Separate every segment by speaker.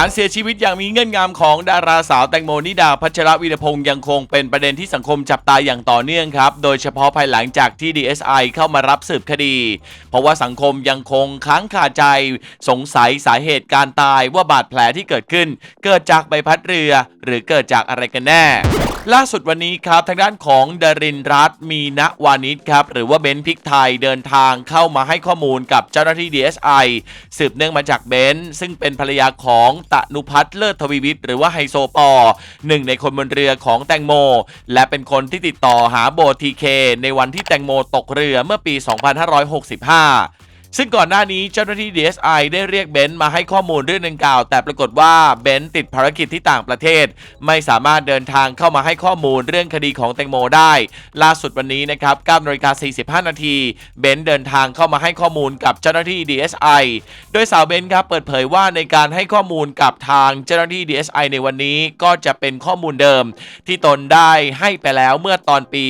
Speaker 1: การเสียชีวิตอย่างมีเงื่อนงำของดาราสาวแตงโมนิดาพัชรวีรพงศ์ยังคงเป็นประเด็นที่สังคมจับตาอย่างต่อเนื่องครับ โดยเฉพาะภายหลังจากที่ DSI เข้ามารับสืบคดี เพราะว่าสังคมยังคงค้างคาใจ สงสัยสาเหตุการตายว่าบาดแผลที่เกิดขึ้น เกิดจากใบพัดเรือ หรือเกิดจากอะไรกันแน่ล่าสุดวันนี้ครับทางด้านของดารินรัตน์มีณวานิชครับหรือว่าเบนพิกไทยเดินทางเข้ามาให้ข้อมูลกับเจ้าหน้าที่ DSI สืบเนื่องมาจากเบนซ์ซึ่งเป็นภรรยาของตะนุพัฒน์เลิศทวีวิทย์หรือว่าไฮโซปอหนึ่งในคนบนเรือของแตงโม และเป็นคนที่ติดต่อหาโบทีเคในวันที่แตงโมตกเรือเมื่อปี 2565 ซึ่งก่อนหน้านี้เจ้าหน้าที่ DSI ได้เรียกเบนซ์มาให้ข้อมูลเรื่องดังกล่าว แต่ปรากฏว่าเบนซ์ติดภารกิจที่ต่างประเทศ ไม่สามารถเดินทางเข้ามาให้ข้อมูลเรื่องคดีของแตงโมได้ ล่าสุดวันนี้นะครับ9นาฬิกา45 นาทีเบนซ์เดินทางเข้ามาให้ข้อมูลกับเจ้าหน้าที่ DSI โดยสาวเบนซ์ครับเปิดเผยว่าในการให้ข้อมูลกับทางเจ้าหน้าที่ DSI ในวันนี้ก็จะเป็นข้อมูลเดิม ที่ตนได้ให้ไปแล้วเมื่อตอนปี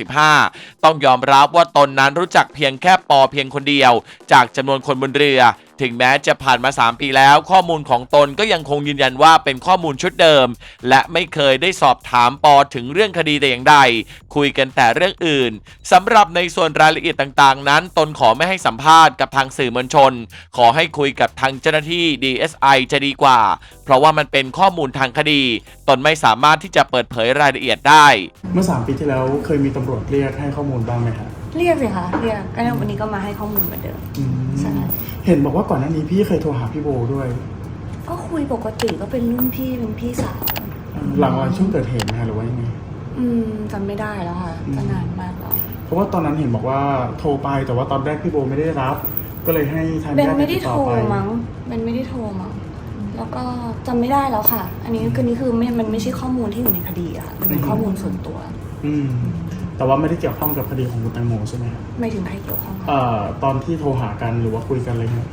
Speaker 1: 2565 ต้องยอมรับว่าตนนั้นรู้จักเพียงแค่ปอเพียงคนเดียวจากจำนวนคนบนเรือ ถึงแม้จะผ่านมา 3 ปีแล้ว ข้อมูลของตนก็ยังคงยืนยันว่าเป็นข้อมูลชุดเดิม และไม่เคยได้สอบถามปอถึงเรื่องคดีแต่อย่างใด คุยกันแต่เรื่องอื่นสำหรับในส่วนรายละเอียดต่างๆ นั้น ตนขอไม่ให้สัมภาษณ์กับทางสื่อมวลชน ขอให้คุยกับทางเจ้าหน้าที่ DSI จะดีกว่า เพราะว่ามันเป็นข้อมูลทางคดี ตนไม่สามารถที่จะเปิดเผยรายละเอียดได้
Speaker 2: เมื่อ 3 ปีที่แล้วเคยมีตำรวจเรียกให้ข้อมูลบ้างไหมครับ
Speaker 3: เรียกสิคะเรียกก็วันนี้ก็มาให้ข้อมูลเหมือนเดิม
Speaker 2: อืม
Speaker 3: ใช่
Speaker 2: เห็นบอกว่าก่อนหน้านี้พี่เคยโทรหาพี่โบด้วย
Speaker 3: ก็คุยปกติก็เป็นรุ่นพี่เป็นพี่สาว
Speaker 2: หลังวันช่วงเกิดเหตุนะฮะหรือว่ายังไง
Speaker 3: อืมจำไม่ได้แล้วค่ะ
Speaker 2: อืม
Speaker 3: ก็นานมากแล้ว
Speaker 2: เพราะว่าตอนนั้นเห็นบอกว่าโทรไปแต่ว่าตอนแรกพี่โบไม่ได้รับ ก็เลยให้ทาง
Speaker 3: เบน
Speaker 2: ญาติ
Speaker 3: ไม่ได้
Speaker 2: ติด
Speaker 3: โท
Speaker 2: ต่อ
Speaker 3: ร
Speaker 2: ไป
Speaker 3: มั้งเบนไม่ได้โทรมั้งแล้วก็จำไม่ได้แล้วค่ะ อันนี้คือนี่คือไม่มันไม่ใช่ข้อมูลที่อยู่ในคดีอะค่ะมันเป็นข้อมูลส่วนตัว
Speaker 2: อืม แต่ว่าไม่ได้เกี่ยวข้องกับคดีของคุณแตงโมใช่ไหมครับ
Speaker 3: ไม่ถึงใครเกี่ยวข้อง
Speaker 2: เอ่อตอนที่โทรหากันหรือว่าคุยกันอะไรเงี้ย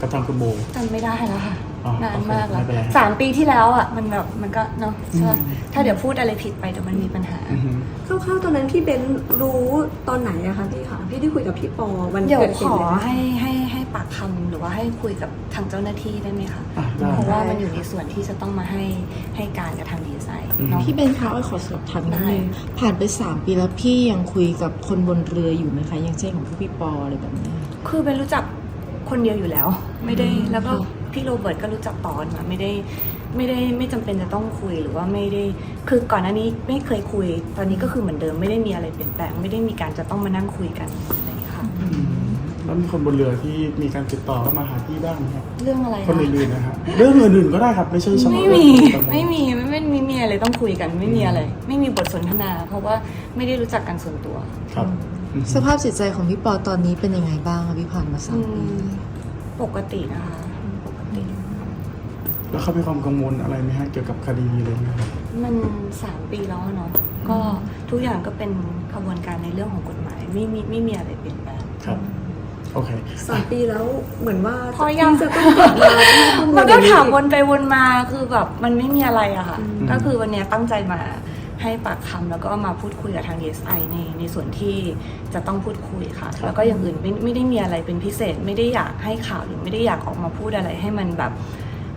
Speaker 2: กับทางคุณโบ
Speaker 3: จำไม่ได้แล้วค่ะ
Speaker 2: อ๋อ นา
Speaker 3: นมากแล้ว
Speaker 2: โอเคไม่เป็นไร
Speaker 3: สามปีที่แล้วอะมันแบบมันก็เนาะใช่ปะ
Speaker 2: อืม
Speaker 3: ถ้าเดี๋ยวพูดอะไรผิดไปเดี๋ยวมันมีปัญหา
Speaker 2: อือฮึ
Speaker 4: คร่าวๆตอนนั้นพี่เบนรู้ตอนไหนอะคะพี่คะพี่ได้คุยกับพี่ปอวัน
Speaker 3: เดี๋ยว
Speaker 4: เกิดเห
Speaker 3: ข
Speaker 4: ตุ
Speaker 3: อ
Speaker 4: เลยไหม
Speaker 3: ให้ให้ให้ปากคำหรือว่าให้คุยกับทางเจ้าหน้าที่ได้ไหมคะ
Speaker 2: อะได้
Speaker 3: เพราะว่ามันอยู่ในส่วนที่จะต้องมาให้ให้การกับทางดีไซน์
Speaker 2: อืม
Speaker 3: เนาะ
Speaker 5: พี่เบนคะอ้อยขอสอบถามนิดนึง
Speaker 3: ได้
Speaker 5: ผ่านไป 3 ปีแล้วพี่ยังคุยกับคนบนเรืออยู่ไหมคะ อย่างเช่นของพวกพี่ปออะไรแบบเนี้ย
Speaker 3: คือเป็นรู้จักคนเดียวอยู่แล้ว ไม่ได้
Speaker 5: อืม
Speaker 3: แล้วก็
Speaker 5: ค่ะ
Speaker 3: พี่โรเบิร์ตก็รู้จักตอนมาไม่ได้ไม่ได้ไม่จำเป็นจะต้องคุยหรือว่าไม่ได้ คือก่อนหน้านี้ไม่เคยคุย ตอนนี้ก็คือเหมือนเดิมไม่ได้มีอะไรเปลี่ยนแปลงไม่ได้มีการจะต้องมานั่งคุยกันอะไรอย่างเงี้ยค่ะ
Speaker 2: อืมแล้วมีคนบนเรือที่มีการติดต่อเข้ามาหาพี่บ้างไหมครับ
Speaker 3: เรื่องอะไร
Speaker 2: คน
Speaker 3: คะ
Speaker 2: อื่นๆนะฮะเรื่องอื่นๆก็ได้ครับไม่ใช่เฉพาะ
Speaker 3: ไม่
Speaker 2: เรื่
Speaker 3: มี
Speaker 2: องของแตงโไม่
Speaker 3: มีไม่ไม่ไม่มีอะไรต้องคุยกันไม่มีอะไร ไม่มีบทสนทนา เพราะว่าไม่ได้รู้จักกันส่วนตัว
Speaker 2: ครับอืม
Speaker 5: สภาพจิตใจของพี่ปอตอนนี้เป็นยังไงบ้างคะพี่ผ่านมาสามปี
Speaker 3: อืมปกตินะคะปกติ
Speaker 2: แล้วเขามีความกังวลอะไรไหมฮะเกี่ยวกับคดีอะไรไหมครับ
Speaker 3: มันสามปีแล้วอะเนาะก็ทุกอย่างก็เป็นขบวนการในเรื่องของกฎหมายไม่มีไม่มีอะไรเปลี่ยนแปลง
Speaker 2: ครับ โอเค
Speaker 4: สามปีแล้วเหมือนว่า
Speaker 3: พอยัง
Speaker 4: พี่จะต้องกลับมาที่ข้อมูล
Speaker 3: มันก็
Speaker 4: อย่ง
Speaker 3: ถามวนไปวนมาคือแบบมันไม่มีอะไรอะค่ะ
Speaker 4: อืม
Speaker 3: ก็คือวันเนี้ยตั้งใจมาให้ปากคำแล้วก็มาพูดคุยกับทาง DSI ในในส่วนที่จะต้องพูดคุยค่ะ แล้วก็อย่างอื่นไม่ไม่ได้มีอะไรเป็นพิเศษ ไม่ได้อยากให้ข่าวหรือไม่ได้อยากออกมาพูดอะไรให้มันแบบ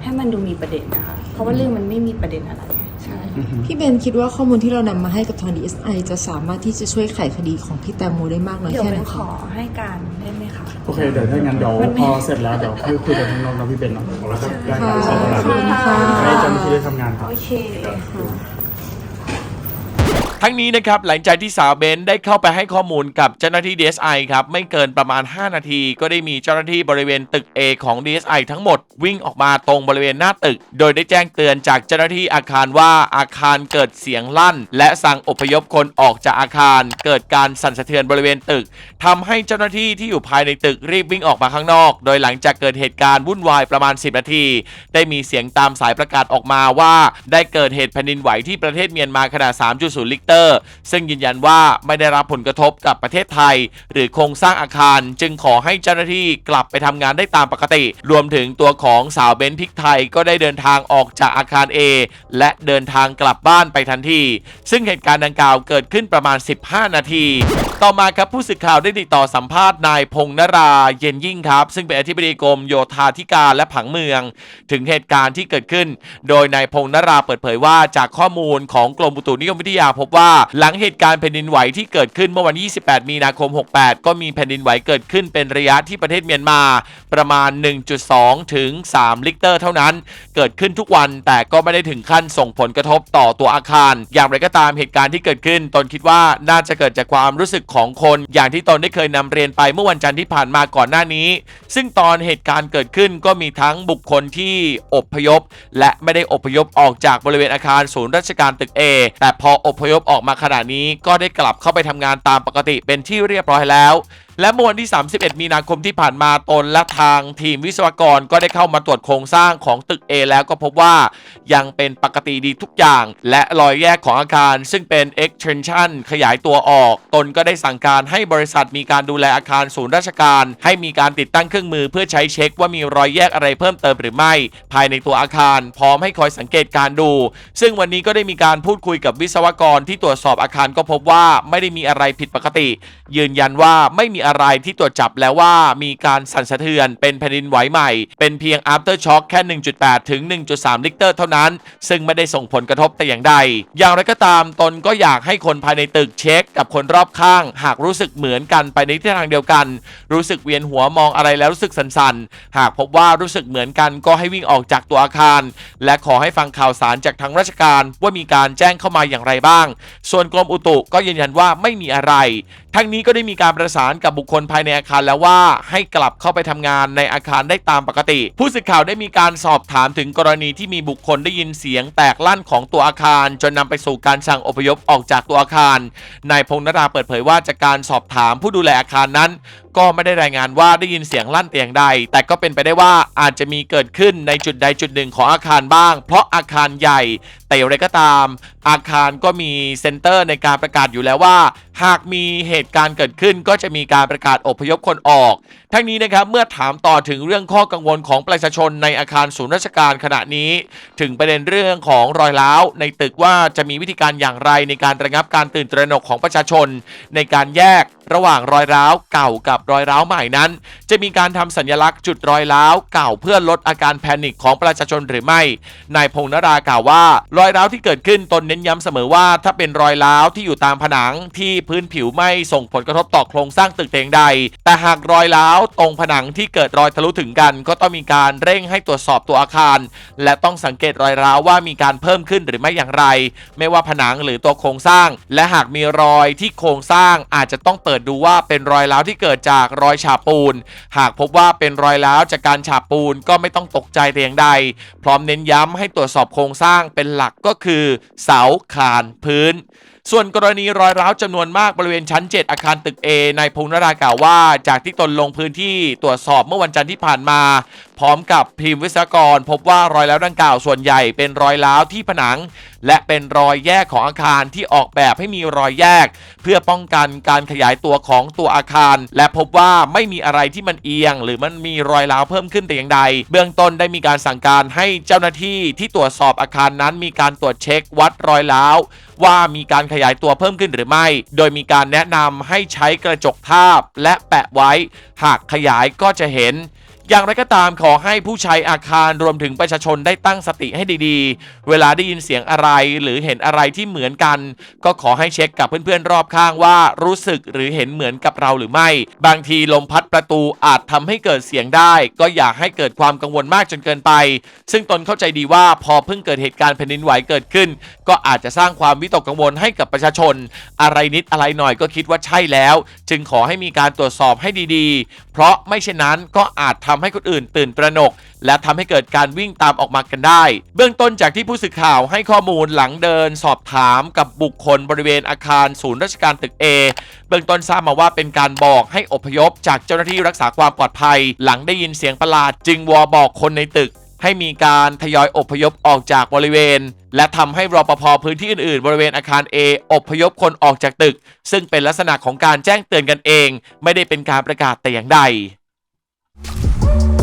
Speaker 3: ให้มันดูมีประเด็นนะคะ เพราะว่าเรื่องมันไม่มีประเด็นอะไรใช่
Speaker 2: อือฮึ
Speaker 5: พี่เบนคิดว่าข้อมูลที่เรานำมาให้กับทาง DSI จะสามารถที่จะช่วยไขคดีของพี่แตงโมได้มากน้อย
Speaker 3: เดี๋ยว
Speaker 5: แค่ไห
Speaker 3: เป็นนข
Speaker 5: คะ
Speaker 3: อให้การได้ไหมคะ
Speaker 2: โอเค เดี๋ยวถ้างั้นเดี๋ยว
Speaker 3: มันไม่
Speaker 2: พอเสร็จแล้วเดี๋ยวค่อยคุยกับทางน้องนะพี่เบนเนาะแล้วก็รายงานสอบ
Speaker 5: ข
Speaker 2: แล้
Speaker 5: อบ
Speaker 2: ว
Speaker 5: คุณค่ะ
Speaker 2: ให้เจ้าหน้าที่ได้ทำงานครับ
Speaker 3: โอเค
Speaker 1: ทั้งนี้นะครับหลังจากที่สาวเบนได้เข้าไปให้ข้อมูลกับเจ้าหน้าที่ DSI ครับไม่เกินประมาณ 5 นาที ก็ได้มีเจ้าหน้าที่บริเวณตึก A ของ DSI ทั้งหมดวิ่งออกมาตรงบริเวณหน้าตึก โดยได้แจ้งเตือนจากเจ้าหน้าที่อาคารว่าอาคารเกิดเสียงลั่น และสั่งอพยพคนออกจากอาคาร เกิดการสั่นสะเทือนบริเวณตึกทำให้เจ้าหน้าที่ที่อยู่ภายในตึกรีบวิ่งออกมาข้างนอก โดยหลังจากเกิดเหตุการณ์วุ่นวายประมาณ 10 นาที ได้มีเสียงตามสายประกาศออกมาว่า ได้เกิดเหตุแผ่นดินไหวที่ประเทศเมียนมาขนาด 3.0 ลิกเตรเตอร์ ซึ่งยืนยันว่าไม่ได้รับผลกระทบกับประเทศไทย หรือโครงสร้างอาคาร จึงขอให้เจ้าหน้าที่กลับไปทำงานได้ตามปกติ รวมถึงตัวของสาวเบนซ์พริกไทยก็ได้เดินทางออกจากอาคาร A และเดินทางกลับบ้านไปทันที ซึ่งเหตุการณ์ดังกล่าวเกิดขึ้นประมาณ 15 นาที ต่อมาครับผู้สื่อข่าวได้ติดต่อสัมภาษณ์นายพงษ์นราเย็นยิ่งครับ ซึ่งเป็นอธิบดีกรมโยธาธิการและผังเมือง ถึงเหตุการณ์ที่เกิดขึ้น โดยนายพงษ์นราเปิดเผยว่าจากข้อมูลของกรมอุตุนิยมวิทยาพบว่าหลังเหตุการณ์แผ่นดินไหวที่เกิดขึ้นเมื่อวันที่28 มีนาคม 68 ก็มีแผ่นดินไหวเกิดขึ้นเป็นระยะที่ประเทศเมียนมา ประมาณ 1.2 ถึง 3 ลิกเตอร์เท่านั้น เกิดขึ้นทุกวันแต่ก็ไม่ได้ถึงขั้นส่งผลกระทบต่อตัวอาคาร อย่างไรก็ตามเหตุการณ์ที่เกิดขึ้นตนคิดว่าน่าจะเกิดจากความรู้สึกของคน อย่างที่ตนได้เคยนำเรียนไปเมื่อวันจันทร์ที่ผ่านมาก่อนหน้านี้ ซึ่งตอนเหตุการณ์เกิดขึ้นก็มีทั้งบุคคลที่อบพยพ และไม่ได้อบพยพออกจากบริเวณอาคารศูนย์ราชการตึก A แต่พออบพยพออกมาขณะนี้ก็ได้กลับเข้าไปทำงานตามปกติเป็นที่เรียบร้อยแล้วและเมื่อวันที่ 31 มีนาคมที่ผ่านมาตนและทางทีมวิศวกรก็ได้เข้ามาตรวจโครงสร้างของตึก A แล้วก็พบว่ายังเป็นปกติดีทุกอย่าง และรอยแยกของอาคาร ซึ่งเป็น extension ขยายตัวออก ตนก็ได้สั่งการให้บริษัทมีการดูแลอาคารศูนย์ราชการ ให้มีการติดตั้งเครื่องมือเพื่อใช้เช็คว่ามีรอยแยกอะไรเพิ่มเติมหรือไม่ ภายในตัวอาคาร พร้อมให้คอยสังเกตการดู ซึ่งวันนี้ก็ได้มีการพูดคุยกับวิศวกรที่ตรวจสอบอาคารก็พบว่าไม่ได้มีอะไรผิดปกติ ยืนยันว่าไม่มีอะไรที่ตรวจจับแล้วว่ามีการสั่นสะเทือนเป็นแผ่นดินไหวใหม่ เป็นเพียง after shock แค่ 1.8 ถึง 1.3 ลิกเตอร์เท่านั้น ซึ่งไม่ได้ส่งผลกระทบแต่อย่างใด อย่างไรก็ตามตนก็อยากให้คนภายในตึกเช็ค กับคนรอบข้าง หากรู้สึกเหมือนกันไปในทิศทางเดียวกัน รู้สึกเวียนหัวมองอะไรแล้วรู้สึกสั่นๆ หากพบว่ารู้สึกเหมือนกันก็ให้วิ่งออกจากตัวอาคาร และขอให้ฟังข่าวสารจากทางราชการว่ามีการแจ้งเข้ามาอย่างไรบ้าง ส่วนกรมอุตุก็ยืนยันว่าไม่มีอะไรทั้งนี้ก็ได้มีการประสานกับบุคคลภายในอาคารแล้วว่าให้กลับเข้าไปทำงานในอาคารได้ตามปกติ ผู้สื่อข่าวได้มีการสอบถามถึงกรณีที่มีบุคคลได้ยินเสียงแตกลั่นของตัวอาคาร จนนำไปสู่การสั่งอพยพออกจากตัวอาคารนายพงษ์นราเปิดเผยว่าจากการสอบถามผู้ดูแลอาคารนั้น ก็ไม่ได้รายงานว่าได้ยินเสียงลั่นแต่อย่างใด แต่ก็เป็นไปได้ว่าอาจจะมีเกิดขึ้นในจุดใดจุดหนึ่งของอาคารบ้าง เพราะอาคารใหญ่ แต่อย่างไรก็ตาม อาคารก็มีเซ็นเตอร์ในการประกาศอยู่แล้วว่า หากมีเหตุการณ์เกิดขึ้นก็จะมีการประกาศอพยพคนออก ทั้งนี้นะครับเมื่อถามต่อถึงเรื่องข้อกังวลของประชาชนในอาคารศูนย์ราชการขณะนี้ ถึงประเด็นเรื่องของรอยร้าวในตึกว่าจะมีวิธีการอย่างไรในการระงับการตื่นตระหนกของประชาชน ในการแยกระหว่างรอยร้าวเก่ากับรอยร้าวใหม่นั้น จะมีการทำสัญลักษณ์จุดรอยร้าวเก่าเพื่อลดอาการแพนิคของประชาชนหรือไม่ นายพงษ์นรากล่าวว่า รอยร้าวที่เกิดขึ้นตนเน้นย้ำเสมอว่า ถ้าเป็นรอยร้าวที่อยู่ตามผนังที่พื้นผิวไม่ส่งผลกระทบต่อโครงสร้างตึกแต่อย่างใด แต่หากรอยร้าวตรงผนังที่เกิดรอยทะลุถึงกัน ก็ต้องมีการเร่งให้ตรวจสอบตัวอาคาร และต้องสังเกตรอยร้าวว่ามีการเพิ่มขึ้นหรือไม่อย่างไร ไม่ว่าผนังหรือตัวโครงสร้าง และหากมีรอยที่โครงสร้างอาจจะต้องเปิดดูว่าเป็นรอยร้าวที่เกิดจากรอยฉาบปูน หากพบว่าเป็นรอยร้าวจากการฉาบปูนก็ไม่ต้องตกใจแต่อย่างใด พร้อมเน้นย้ำให้ตรวจสอบโครงสร้างเป็นหลักก็คือ เสาคานพื้น ส่วนกรณีรอยร้าวจำนวนมากบริเวณชั้น 7 อาคารตึก A นายพงษ์นรากล่าวว่า จากที่ตนลงพื้นที่ตรวจสอบเมื่อวันจันทร์ที่ผ่านมา พร้อมกับทีมวิศวกร พบว่ารอยร้าวดังกล่าวส่วนใหญ่เป็นรอยร้าวที่ผนัง และเป็นรอยแยกของอาคารที่ออกแบบให้มีรอยแยก เพื่อป้องกันการขยายตัวของตัวอาคาร และพบว่าไม่มีอะไรที่มันเอียง หรือมันมีรอยร้าวเพิ่มขึ้นแต่อย่างใด เบื้องต้นได้มีการสั่งการให้เจ้าหน้าที่ที่ตรวจสอบอาคารนั้นมีการตรวจเช็ควัดรอยร้าวว่ามีการขยายตัวเพิ่มขึ้นหรือไม่ โดยมีการแนะนำให้ใช้กระจกทาบและแปะไว้ หากขยายก็จะเห็น อย่างไรก็ตามขอให้ผู้ใช้อาคารรวมถึงประชาชนได้ตั้งสติให้ดีๆ เวลาได้ยินเสียงอะไรหรือเห็นอะไรที่เหมือนกัน ก็ขอให้เช็คกับเพื่อนๆรอบข้างว่ารู้สึกหรือเห็นเหมือนกับเราหรือไม่ บางทีลมพัดประตูอาจทำให้เกิดเสียงได้ ก็อย่าให้เกิดความกังวลมากจนเกินไป ซึ่งตนเข้าใจดีว่าพอเพิ่งเกิดเหตุการณ์แผ่นดินไหวเกิดขึ้น ก็อาจจะสร้างความวิตกกังวลให้กับประชาชน อะไรนิดอะไรหน่อยก็คิดว่าใช่แล้ว จึงขอให้มีการตรวจสอบให้ดีๆ เพราะไม่เช่นนั้นก็อาจททำให้คนอื่นตื่นตระหนก และทำให้เกิดการวิ่งตามออกมากันได้ เบื้องต้นจากที่ผู้สื่อข่าวให้ข้อมูลหลังเดิน สอบถามกับบุคคลบริเวณอาคารศูนย์ราชการตึก A เบื้องต้นทราบมาว่าเป็นการบอกให้อพยพจากเจ้าหน้าที่รักษาความปลอดภัย หลังได้ยินเสียงประหลาด จึงวอบอกคนในตึกให้มีการทยอยอพยพออกจากบริเวณ และทำให้รปภพื้นที่อื่นๆ บริเวณอาคาร A อพยพคนออกจากตึก ซึ่งเป็นลักษณะของการแจ้งเตือนกันเอง ไม่ได้เป็นการประกาศแต่อย่างใด Bye.